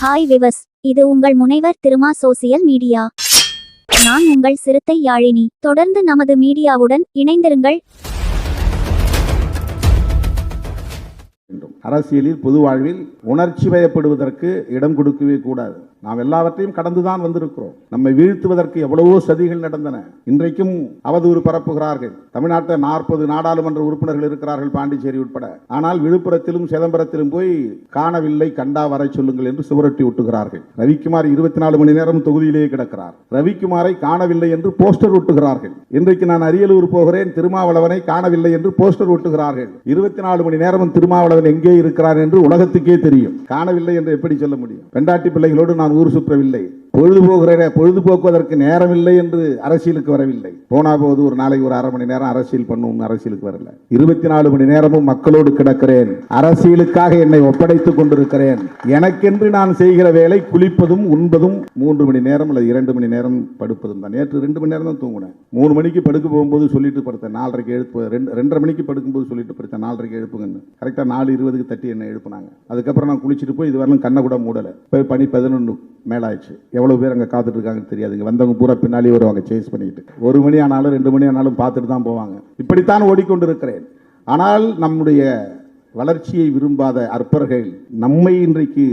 Hi விவஸ் இது உங்கள் முனைவர் திருமா சோசியல் மீடியா நான் உங்கள் சிறுத்தை யாழினி. தொடர்ந்து நமது மீடியாவுடன் இணைந்திருங்கள். அரசியலில் பொது வாழ்வில் உணர்ச்சி வயப்படுவதற்கு இடம் கொடுக்கவே கூடாது. நாம் எல்லாவற்றையும் கடந்துதான் வந்திருக்கிறோம். நம்மை வீழ்த்துவதற்கு எவ்வளவோ சதிகள் நடந்தன. இன்றைக்கும் அவதூறு பரப்புகிறார்கள். தமிழ்நாட்டில் நாற்பது நாடாளுமன்ற உறுப்பினர்கள் இருக்கிறார்கள் பாண்டிச்சேரி உட்பட. ஆனால் விழுப்புரத்திலும் சிதம்பரத்திலும் போய் காணவில்லை கண்டா வரை சொல்லுங்கள் என்று சுவரொட்டி ஒட்டுகிறார்கள். ரவிக்குமார் இருபத்தி நாலு மணி நேரம் தொகுதியிலேயே கிடக்கிறார். ரவிக்குமாரை காணவில்லை என்று போஸ்டர் ஒட்டுகிறார்கள். இன்றைக்கு நான் அரியலூர் போகிறேன் திருமாவளவனை காணவில்லை என்று போஸ்டர் ஒட்டுகிறார்கள். இருபத்தி நாலு மணி நேரமும் திருமாவளவன் எங்கே இருக்கிறார் என்று உலகத்துக்கே தெரியும். காணவில்லை என்று எப்படி சொல்ல முடியும்? பெண்டாட்டி பிள்ளைகளோடு நான் ஊர் சுற்றவில்லை. பொழுது போகிற பொழுதுபோக்குவதற்கு நேரமில்லை என்று அரசியலுக்கு வரவில்லை. போனா போது ஒரு நாளைக்கு ஒரு அரை மணி நேரம் அரசியல் பண்ணும் அரசியலுக்கு வரல. இருபத்தி நாலு மணி நேரமும் மக்களோடு கிடக்கிறேன். அரசியலுக்காக என்னை ஒப்படைத்துக் கொண்டிருக்கிறேன். எனக்கென்று நான் செய்கிற வேலை குளிப்பதும் உண்பதும் மூன்று மணி நேரம் அல்லது இரண்டு மணி நேரம் படுப்பதும் தான். நேற்று ரெண்டு மணி நேரம் தான் தூங்கினேன். மூணு மணிக்கு படுக்க போகும்போது சொல்லிட்டு படுத்தேன். நாலரைக்கு எழுப்பு ரெண்டு ரெண்டரை மணிக்கு படுக்கும்போது சொல்லிட்டு படுத்தேன். நாலரைக்கு எழுப்புங்கன்னு. கரெக்டாக நாலு இருபதுக்கு தட்டி என்னை எழுப்புனாங்க. அதுக்கப்புறம் நான் குளிச்சுட்டு போய் இது வரலும் கண்ணை கூட மூடலை. போய் பனி பதினொன்று மேலாயிடுச்சு. எவ்வளோ பேர் அங்கே காத்துட்டு இருக்காங்கன்னு தெரியாது இங்கே வந்தவங்க பூரா பின்னாலே வருவாங்க சேஸ் பண்ணிக்கிட்டு ஒரு மணி ஆனாலும் ரெண்டு மணி ஆனாலும் பார்த்துட்டு தான் போவாங்க. இப்படித்தான் ஓடிக்கொண்டிருக்கிறேன். ஆனால் நம்முடைய வளர்ச்சியை விரும்பாத அற்பர்கள் நம்மை இன்றைக்கு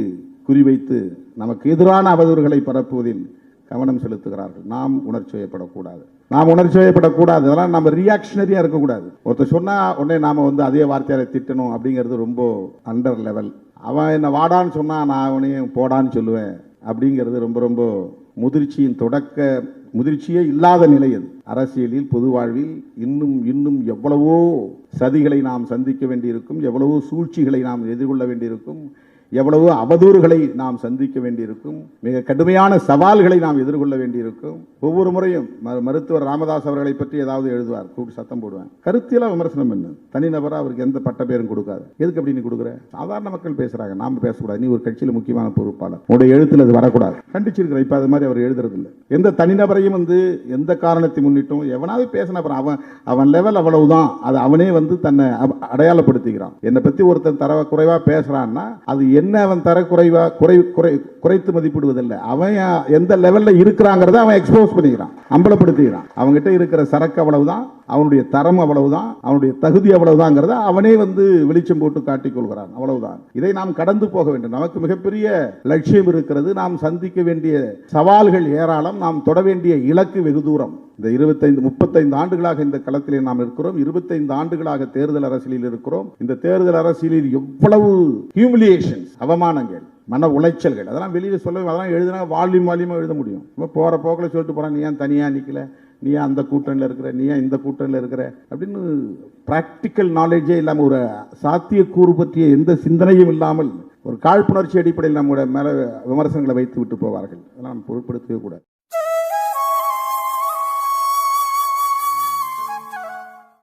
குறிவைத்து நமக்கு எதிரான அவதூறுகளை பரப்புவதில் கவனம் செலுத்துகிறார்கள். நாம் உணர்ச்சி வயப்படக்கூடாது. நாம் உணர்ச்சி வயப்படக்கூடாது. அதெல்லாம் நம்ம ரியாக்ஷனரியாக இருக்கக்கூடாது. ஒருத்தர் சொன்னால் உடனே நாம் வந்து அதே வார்த்தையால் திட்டணும் அப்படிங்கிறது ரொம்ப அண்டர் லெவல் அவன் என்னை வாடான்னு சொன்னால் நான் அவனையும் போடான்னு சொல்லுவேன். அப்படிங்கிறது ரொம்ப ரொம்ப முதிர்ச்சியின் தொடக்க முதிர்ச்சியே இல்லாத நிலை அது. அரசியலில் பொது வாழ்வில் இன்னும் இன்னும் எவ்வளவோ சதிகளை நாம் சந்திக்க வேண்டியிருக்கும் எவ்வளவோ சூழ்ச்சிகளை நாம் எதிர்கொள்ள வேண்டியிருக்கும் எவ்வளவோ அவதூறுகளை நாம் சந்திக்க வேண்டியிருக்கும் மிக கடுமையான சவால்களை நாம் எதிர்கொள்ள வேண்டியிருக்கும். ஒவ்வொரு முறையும் மருத்துவர் ராமதாஸ் அவர்களை பற்றி ஏதாவது எழுதுவார் கூப்பிட்டு சத்தம் போடுவேன். கருத்தியெல்லாம் விமர்சனம் என்ன தனிநபராக அவருக்கு எந்த பட்ட பேரும் கொடுக்காது. எதுக்கு அப்படி நீ கொடுக்குற? சாதாரண மக்கள் பேசுறாங்க நாம பேசக்கூடாது. நீ ஒரு கட்சியில் முக்கியமான பொறுப்பாளர். உடைய எழுத்துல அது வரக்கூடாது. கண்டிச்சிருக்கிற இப்போ அது மாதிரி அவர் எழுதுறது இல்லை எந்த தனிநபரையும் வந்து எந்த காரணத்தை முன்னிட்டும் எவனாவது பேசின அப்புறம் அவன் அவன் லெவல் அவ்வளவுதான். அது அவனே வந்து தன்னை அடையாளப்படுத்திக்கிறான் என்னை பற்றி ஒருத்தன் தரவை குறைவாக பேசுறான்னா அது என்ன அவன் தர குறை குறை குறைத்து மதிப்பிடுவதில்லை. அவன் எந்த லெவலில் இருக்கிறாங்கிறத அவன் எக்ஸ்போஸ் பண்ணிக்கிறான் அம்பலப்படுத்திக்கிறான். அவங்ககிட்ட இருக்கிற சரக்கு அவ்வளவுதான் அவனுடைய தரம் அவ்வளவுதான் அவனுடைய தகுதி அவ்வளவுதாங்கிறத அவனே வந்து வெளிச்சம் போட்டு காட்டிக் கொள்கிறான் அவ்வளவுதான். இதை நாம் கடந்து போக வேண்டும். நமக்கு மிகப்பெரிய லட்சியம் இருக்கிறது நாம் சந்திக்க வேண்டிய சவால்கள் ஏராளம் நாம் தொட வேண்டிய இலக்கு வெகு தூரம். இந்த இருபத்தைந்து முப்பத்தைந்து ஆண்டுகளாக இந்த களத்திலே நாம் இருக்கிறோம். இருபத்தைந்து ஆண்டுகளாக தேர்தல் அரசியலில் இருக்கிறோம். இந்த தேர்தல் அரசியலில் எவ்வளவு ஹியூமிலியேஷன்ஸ் அவமானங்கள் மன உளைச்சல்கள் அதெல்லாம் வெளியில் சொல்ல அதெல்லாம் எழுதினா வால்யூம் வால்யூமாக எழுத முடியும். இப்போ போகிற போக்கில் சொல்லிட்டு போகிறாங்க நீ ஏன் தனியாக நிற்கல நீ ஏன் அந்த கூட்டணியில் இருக்கிற? நீ ஏன் இந்த கூட்டணியில் இருக்கிற? அப்படின்னு ப்ராக்டிக்கல் நாலேஜே இல்லாமல் ஒரு சாத்தியக்கூறு பற்றிய எந்த சிந்தனையும் இல்லாமல் ஒரு காழ்ப்புணர்ச்சி அடிப்படையில் நம்முடைய மேலே விமர்சனங்களை வைத்து விட்டு போவார்கள். அதெல்லாம் பொருட்படுத்தவே கூடாது.